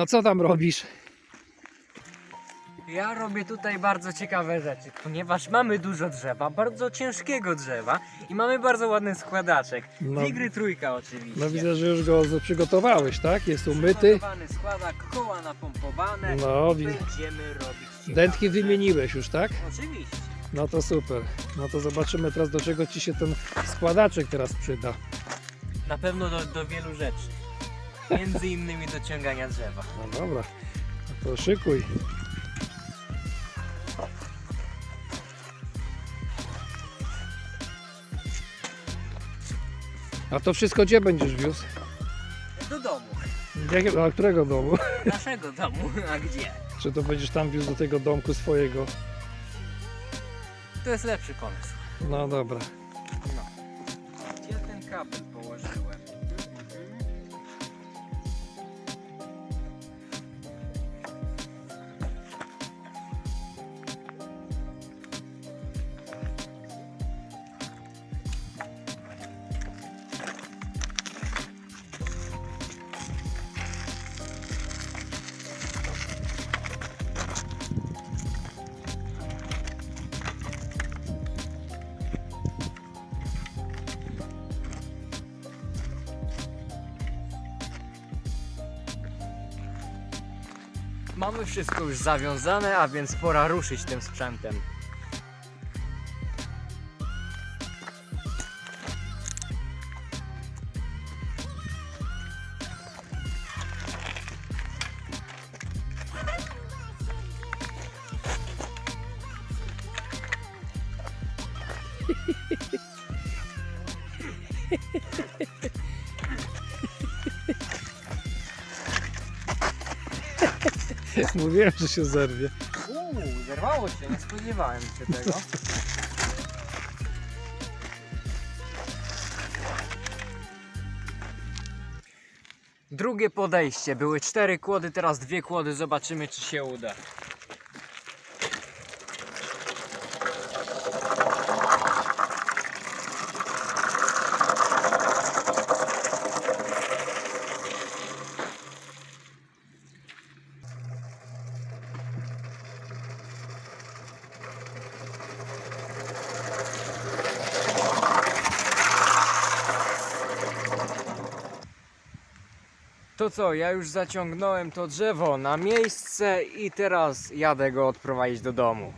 No co tam robisz? Ja robię tutaj bardzo ciekawe rzeczy, ponieważ mamy dużo drzewa, bardzo ciężkiego drzewa i mamy bardzo ładny składaczek. No. Tigry trójka oczywiście. No widzę, że już go z- przygotowałeś, tak? Jest umyty. Przygotowany składak, koła napompowane. No, wi- Będziemy robić ciekawe Dętki wymieniłeś już, tak? rzeczy. Oczywiście. No to super. No to zobaczymy teraz do czego Ci się ten składaczek teraz przyda. Na pewno do, do wielu rzeczy. Między innymi do ciągania drzewa. No dobra, no to szykuj. A to wszystko gdzie będziesz wiózł? Do domu. Jakiego, a którego domu? Naszego domu. A gdzie? Czy to będziesz tam wiózł do tego domku swojego? To jest lepszy pomysł. No dobra. No. Gdzie ten kabel położyłem? Mamy wszystko już zawiązane, a więc pora ruszyć tym sprzętem. Mówiłem, że się zerwie. Uuu, zerwało się, nie spodziewałem się tego. Drugie podejście. Były cztery kłody, teraz dwie kłody. Zobaczymy, czy się uda. To co, ja już zaciągnąłem to drzewo na miejsce i teraz jadę go odprowadzić do domu.